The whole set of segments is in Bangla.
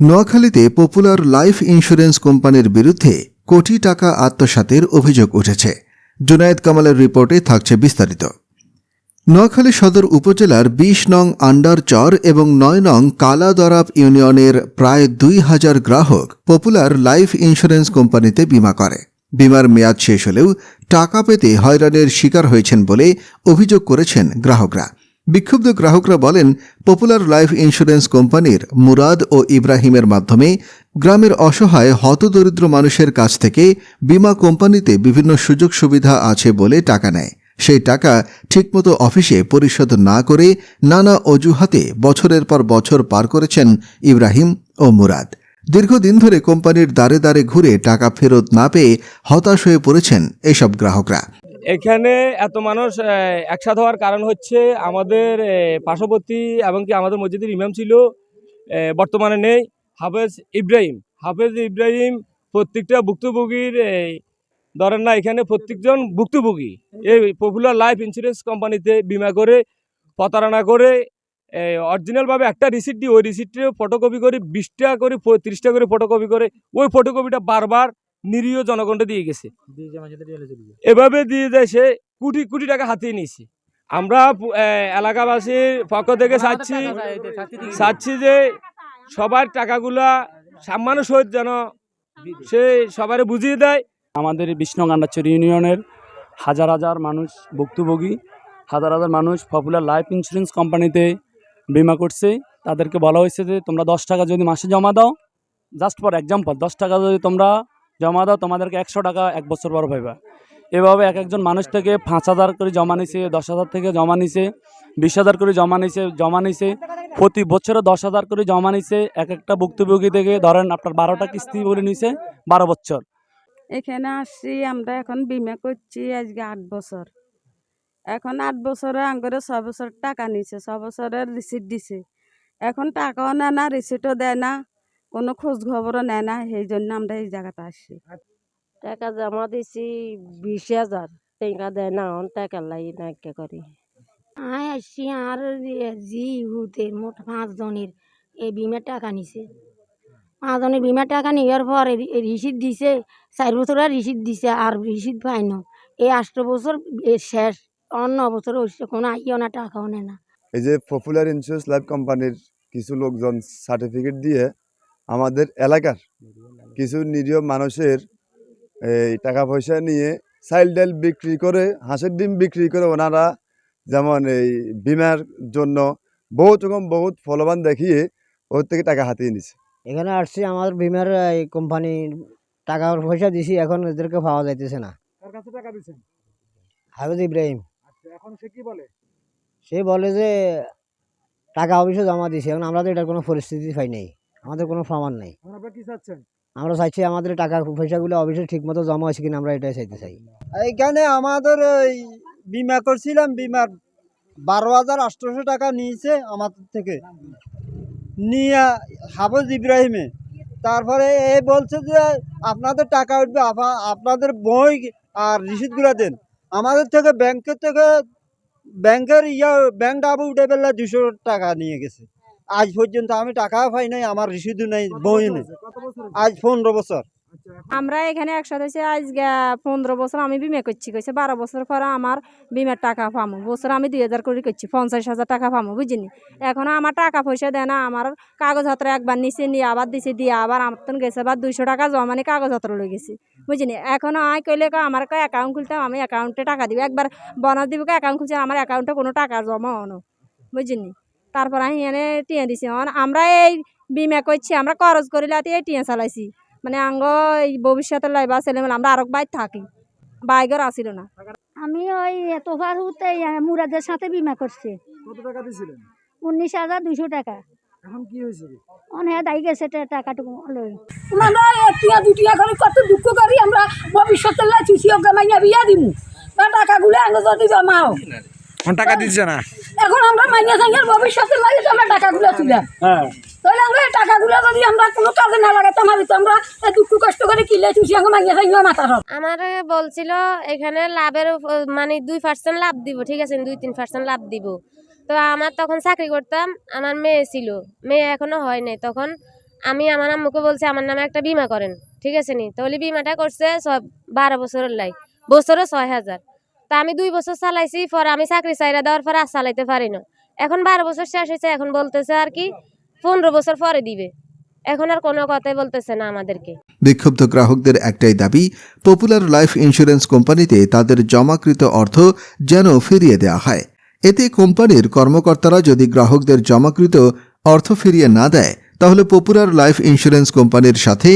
নোয়াখালীতে পপুলার লাইফ ইন্স্যুরেন্স কোম্পানির বিরুদ্ধে কোটি টাকা আত্মসাতের অভিযোগ উঠেছে। জুনায়েদ কামালের রিপোর্টে থাকছে বিস্তারিত। নোয়াখালী সদর উপজেলার বিশ নং আন্ডারচর এবং নয় নং কালাদরাব ইউনিয়নের প্রায় দুই হাজার গ্রাহক পপুলার লাইফ ইন্স্যুরেন্স কোম্পানিতে বিমা করে। বিমার মেয়াদ শেষ হলেও টাকা পেতে হয়রানির শিকার হয়েছেন বলে অভিযোগ করেছেন গ্রাহকরা। বিক্ষুব্ধ গ্রাহকরা বলেন, পপুলার লাইফ ইন্স্যুরেন্স কোম্পানির মুরাদ ও ইব্রাহিমের মাধ্যমে গ্রামের অসহায়, হতদরিদ্র মানুষের কাছ থেকে বিমা কোম্পানিতে বিভিন্ন সুযোগ সুবিধা আছে বলে টাকা নেয়। সেই টাকা ঠিকমতো অফিসে পরিশোধ না করে নানা অজুহাতে বছরের পর বছর পার করেছেন ইব্রাহিম ও মুরাদ। দীর্ঘদিন ধরে কোম্পানির দ্বারে দ্বারে ঘুরে টাকা ফেরত না পেয়ে হতাশ হয়ে পড়েছেন এসব গ্রাহকরা। এখানে এত মানুষ একসাথে হওয়ার কারণ হচ্ছে আমাদের পার্শ্ববর্তী এবং কি আমাদের মসজিদের ইমাম ছিল বর্তমানে নেই, হাফেজ ইব্রাহিম। হাফেজ ইব্রাহিম প্রত্যেকটা ভুক্তভোগীর ধরেন না, এখানে প্রত্যেকজন ভুক্তভোগী। এই পপুলার লাইফ ইন্স্যুরেন্স কোম্পানিতে বিমা করে, প্রতারণা করে অরিজিনালভাবে একটা রিসিপ্ট দিয়ে ওই রিসিপ্টে ফটোকপি করে, বিশটা করে তিরিশটা করে ফটোকপি করে, ওই ফটোকপিটা বারবার নিরীহ জনগণটা দিয়ে গেছে। এভাবে দিয়ে যায় সে কোটি কোটি টাকা হাতিয়ে নিয়েছে। আমরা এলাকাবাসীর পক্ষ থেকে চাচ্ছি চাচ্ছি যে সবার টাকাগুলা সামান্য সহিত যেন সে সবারে বুঝিয়ে দেয়। আমাদের বিষ্ণু বিষ্ণুগান্ডাচর ইউনিয়নের হাজার হাজার মানুষ ভুক্তভোগী হাজার হাজার মানুষ পপুলার লাইফ ইন্স্যুরেন্স কোম্পানিতে বিমা করছে। তাদেরকে বলা হয়েছে যে তোমরা দশ টাকা যদি মাসে জমা দাও জাস্ট ফর এক্সাম্পল দশ টাকা যদি তোমরা জমা দাও, তোমাদেরকে একশো টাকা এক বছর পর পাইবা এভাবে এক একজন মানুষ থেকে পাঁচ হাজার করে জমা নিছে, দশ হাজার থেকে জমা নিছে, বিশ হাজার করে জমা নিছে জমা নিছে, প্রতি বছরে দশ হাজার করে জমা নিছে, এক একটা ভুক্তভোগী থেকে ধরেন আপনার বারোটা কিস্তি বলে নিছে, বারো বছর। এখানে আসছি, আমরা এখন বিমা করছি আজকে আট বছর। এখন আট বছরে আঙ্গরে ছ বছর টাকা নিছে, ছ বছরের রিসিট দিছে। এখন টাকাও নেয় না রিসিটও দেয় না। কোনো খোঁজ খবরও নেয় না সেই জন্য আমরা এই জায়গাটা আসছি। টাকা জমা দিছি বিশ হাজার টাকা দেয় না অন টাকা লাগি নাকি করি। আয় আসছি আর জি হুতের মোট পাঁচ জনের এই বিমার টাকা নিছে। পাঁচ জনের বিমার টাকা নেওয়ার পর রিসিট দিছে চার বছর আর রিসিট দিছে আর রিসিট পাই না। এই আষ্ট বছর শেষ অন্য বছর কোনো আইও না টাকাও নেয় না। এই যে পপুলার ইন্স্যুরেন্স লাইফ কোম্পানির কিছু লোকজন সার্টিফিকেট দিয়ে আমাদের এলাকার কিছু নিরীহ মানুষের এই টাকা পয়সা নিয়ে চাইল্ড ডাইল বিক্রি করে হাঁসের ডিম বিক্রি করে ওনারা যেমন এই বিমার জন্য বহুত রকম বহুত ফলবান দেখিয়ে ওর থেকে টাকা হাতিয়ে নিছে। এখানে আসছি আমার বিমার এই কোম্পানির টাকা পয়সা দিছি এখন এদেরকে পাওয়া যাইতেছে না। কার কাছে টাকা দিচ্ছেন হাফিজ ইব্রাহিম। আচ্ছা এখন সে কি বলে? সে বলে যে টাকা অফিসে জমা দিছি এখন আমরা তো এটার কোনো পরিস্থিতি পাই নাই। আমাদের কোনো প্রমাণ নেই। আপনারা কি চাচ্ছেন? আমরা চাইছি আমাদের টাকা পয়সাগুলো অফিসে ঠিক মতো জমা হয়েছে কিনা আমরা এটাই চাইতে চাই। এইখানে আমাদের ওই বিমা করছিলাম বিমার বারো হাজার আটশোশো টাকা নিয়েছে আমাদের থেকে। নিয়ে হাফজ ইব্রাহিমে। তারপরে এ বলছে যে আপনাদের টাকা উঠবে আপা- আপনাদের বই আর রিসিটগুলো দেন। আমাদের থেকে ব্যাংকের থেকে ব্যাংকের ইয়া ব্যাংক ডাবু উঠে পেলে দুশো টাকা নিয়ে গেছে। আজ পর্যন্ত আমি টাকাও পাই নাই আমার রিসিটও নেই বই নেই। আজ পনেরো বছর। আমরা এখানে একসাথে হয়েছে আজ পনেরো বছর আমি বিমা করছি কইছে বারো বছর পরে আমার বিমার টাকা পামো। বছর আমি দুই হাজার করে করছি পঞ্চাশ হাজার টাকা পামো বুঝিনি? এখন আমার টাকা পয়সা দেয় না আমার কাগজপত্র একবার নিচে নিয়ে আবার দিছে দিয়ে আবার আমার তো গেছে আবার দুইশো টাকা জমা নিয়ে কাগজপত্র লই গেছি বুঝিনি? এখন আয় কইলে আমার কয় অ্যাকাউন্ট খুলতাম আমি অ্যাকাউন্টে টাকা দিব একবার বনাস দিব অ্যাকাউন্ট খুলছে আমার অ্যাকাউন্টে কোনো টাকা জমা হনো বুঝিনি? তারপর আমি এনে টিয়া দিছি। এখন আমরা এই বিমা করছি আমরা খরচ করিলাতে এই টিয়া চালাইছি। মানে আঙ্গ এই ভবিষ্যতের লাইবা ছেলে ছেলেমেলে আমরা আরও বাইর থাকি। বাইকের আসিল না। আমি ওই তোফার হুতে মুরাদের সাথে বিমা করছি। কত টাকা দিয়েছিলেন উনিশ হাজার দুশো টাকা। এখন কি হয়েছে অনেক দায়ী গেছে টাকাটুকু লই আমরা এটিয়া দুটিয়া করে কত দুঃখ করি আমরা ভবিষ্যতের লাই চুষি মাইয়া বিয়া দিমু। টাকাগুলো আগে যদি জমাও। টাকা দিচ্ছে না। এখন আমরা মাইয়া সাইয়ার ভবিষ্যতের লাগে তো আমরা টাকাগুলো তুলাম হ্যাঁ। তাহলে আমরা এই টাকাগুলো যদি আমরা কোনো কাজে না লাগাতে পারি তো আমরা এই দুঃখ কষ্ট করে কিলে চুষি আগে মাইয়া সাইয়া মাথার আমার বলছিল এখানে লাভের মানে দুই পার্সেন্ট লাভ দিব ঠিক আছে? দুই তিন পার্সেন্ট লাভ দিব। তো আমার তখন চাকরি করতাম আমার মেয়ে ছিল। মেয়ে এখনও হয় নাই। তখন আমি আমার আম্মুকে বলছি আমার নামে একটা বিমা করেন। ঠিক আছে নি? তাহলে বিমাটা করছে সব বারো বছরের লাই। বছরে ছয় হাজার। তা আমি দুই বছর চালাইছি, পরে আমি চাকরি চাইরা দেওয়ার পরে আর চালাইতে পারি না। এখন বারো বছর শেষ হয়েছে, এখন বলতেছে আর কি, পনেরো বছর পরে দিবে। এখন আর কোনো কথাই বলতেছে না আমাদেরকে। বিক্ষুব্ধ গ্রাহকদের একটাই দাবি পপুলার লাইফ ইন্স্যুরেন্স কোম্পানিতে তাদের জমাকৃত অর্থ যেন ফিরিয়ে দেওয়া হয়। এতে কোম্পানির কর্মকর্তারা যদি গ্রাহকদের জমাকৃত অর্থ ফিরিয়ে না দেয়, তাহলে পপুলার লাইফ ইন্স্যুরেন্স কোম্পানির সাথে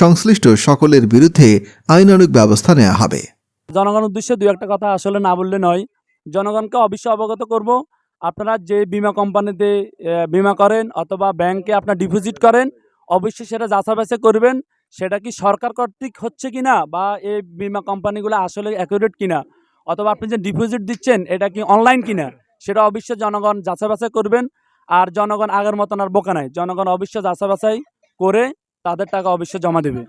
সংশ্লিষ্ট সকলের বিরুদ্ধে আইনানুগ ব্যবস্থা নেওয়া হবে। জনগণের উদ্দেশ্যে দু একটা কথা আসলে না বললে নয়। জনগণকে অবশ্যই অবগত করব। আপনারা যে বিমা কোম্পানিতে বিমা করেন অথবা ব্যাংকে আপনার ডিপোজিট করেন, অবশ্যই সেটা যাচাই করবেন। সেটা কি সরকার কর্তৃক হচ্ছে কি না বা এই বিমা কোম্পানিগুলো আসলে অ্যাকুরেট কিনা? অথবা আপনি যে ডিপোজিট দিচ্ছেন, এটা কি অনলাইন কিনা? সেটা অবশ্যই জনগণ যাচাই করবেন। আর জনগণ আগের মতন আর বোকা নাই। জনগণ অবশ্যই যাচাবাছাই করে তাদের টাকা অবশ্যই জমা দেবে।